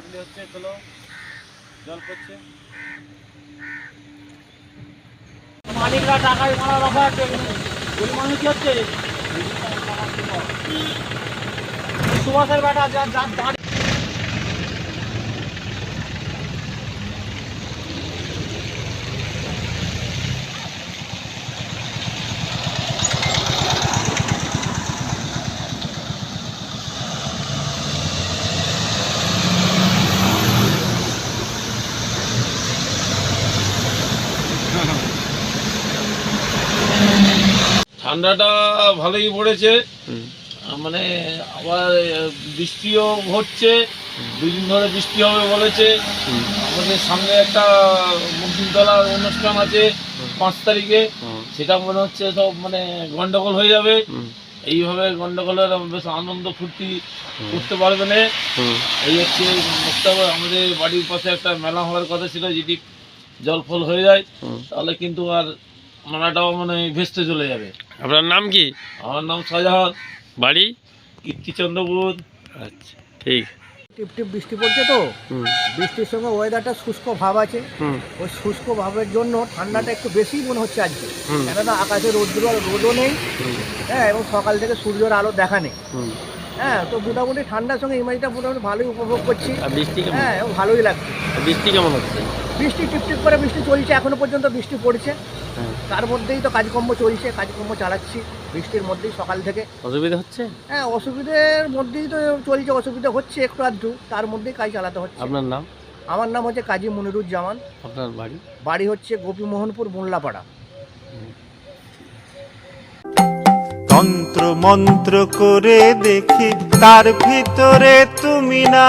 খেলাখেলি হচ্ছে, চলো, জল পড়ছে মালিকরা টাকায় মারা রাখা আছে এখানে গরিব মানুষ কি হচ্ছে? সুভাষের বেটা যার ঠান্ডাটা ভালোই পড়েছে। মানে আবার বৃষ্টিও হচ্ছে দুদিন ধরে বৃষ্টি হবে বলেছে। আমাদের সামনে একটা মুক্তিতলার অনুষ্ঠান আছে পাঁচ তারিখে। সেটা মনে হচ্ছে সব মানে গন্ডগোল হয়ে যাবে। এইভাবে গন্ডগোলের বেশ আনন্দ ফুর্তি করতে পারবে না। এই হচ্ছে আমাদের বাড়ির পাশে একটা মেলা হওয়ার কথা ছিল যদি জল ফল হয়ে যায়। তাহলে কিন্তু আর মেলাটাও মানে ভেস্তে চলে যাবে। আপনার নাম কি? আমার নাম শাহজাহান। বাড়ি? কীর্তিচন্দ্রপুর। আচ্ছা ঠিক। টিপ টিপ বৃষ্টি পড়ছে তো? বৃষ্টির সঙ্গে ওয়েদারটা শুষ্ক ভাব আছে। হুম। ওই শুষ্ক ভাবের জন্য ঠান্ডাটা একটু বেশি মনে হচ্ছে আজকে। কেননা আকাশে রোদ্র রোদও নেই। হ্যাঁ এবং সকাল থেকে সূর্যের আলো দেখা নেই। হ্যাঁ তো মোটামুটি ঠান্ডার সঙ্গে ইমেজটা মোটামুটি ভালোই উপভোগ করছি। আর বৃষ্টি হ্যাঁ এবং ভালোই লাগছে। বৃষ্টি কেমন হচ্ছে? বৃষ্টি টিপ টিপ করে বৃষ্টি চলছে এখনও পর্যন্ত বৃষ্টি পড়ছে। হ্যাঁ। তার মধ্যেই তো কাজকর্ম চলছে কাজকর্ম চালাচ্ছি বৃষ্টির মধ্যেই সকাল থেকে। অসুবিধা হচ্ছে? হ্যাঁ অসুবিধের মধ্যেই তো চলছে অসুবিধা হচ্ছে একটু আধটু তার মধ্যেই কাজ চালাতে হচ্ছে। আপনার নাম? আমার নাম হচ্ছে কাজী মনিরুজ্জামান। আপনার বাড়ি? বাড়ি হচ্ছে গোপীমোহনপুর মোল্লাপাড়া। তন্ত্র মন্ত্র করে দেখি তার ভিতরে তুমি না।